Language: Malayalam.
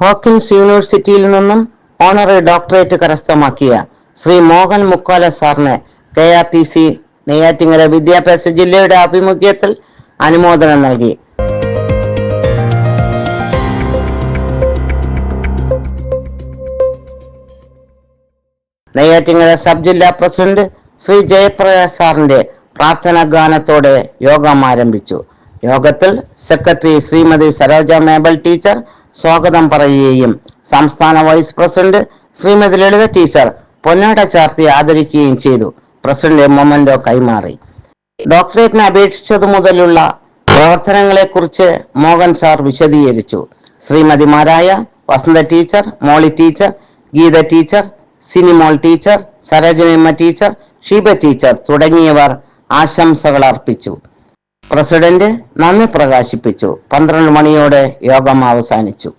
ഹോക്കിൻസ് യൂണിവേഴ്സിറ്റിയിൽ നിന്നും ഓണററി ഡോക്ടറേറ്റ് കരസ്ഥമാക്കിയ ശ്രീ മോഹൻ മുക്കാല സാറിന് K R T C Neyyattinkara വിദ്യാഭ്യാസ ജില്ലയുടെ ആഭിമുഖ്യത്തിൽ അനുമോദനം നൽകി. നെയ്യാറ്റിങ്ങര സബ് ജില്ലാ പ്രസിഡന്റ് ശ്രീ ജയപ്രകാശ് സാറിന്റെ പ്രാർത്ഥനാ ഗാനത്തോടെ യോഗം ആരംഭിച്ചു. യോഗത്തിൽ secretary Shrimati Saroja Mabel teacher സ്വാഗതം പറയുകയും സംസ്ഥാന vice president Shrimati Lalitha teacher പൊന്നാട ചാർത്തി ആദരിക്കുകയും ചെയ്തു. പ്രസിഡന്റ് മൊമൻഡോ കൈമാറി. ഡോക്ടറേറ്റിന് അപേക്ഷിച്ചതു മുതലുള്ള പ്രവർത്തനങ്ങളെക്കുറിച്ച് മോഹൻ സാർ വിശദീകരിച്ചു. ശ്രീമതിമാരായ Vasantha teacher Molly teacher Geetha teacher Sinimol teacher Sarojanimma teacher Sheeba teacher തുടങ്ങിയവർ ആശംസകൾ അർപ്പിച്ചു പ്രസിഡന്റ് നന്ദി പ്രകാശിപ്പിച്ചു. പന്ത്രണ്ട് മണിയോടെ യോഗം അവസാനിച്ചു.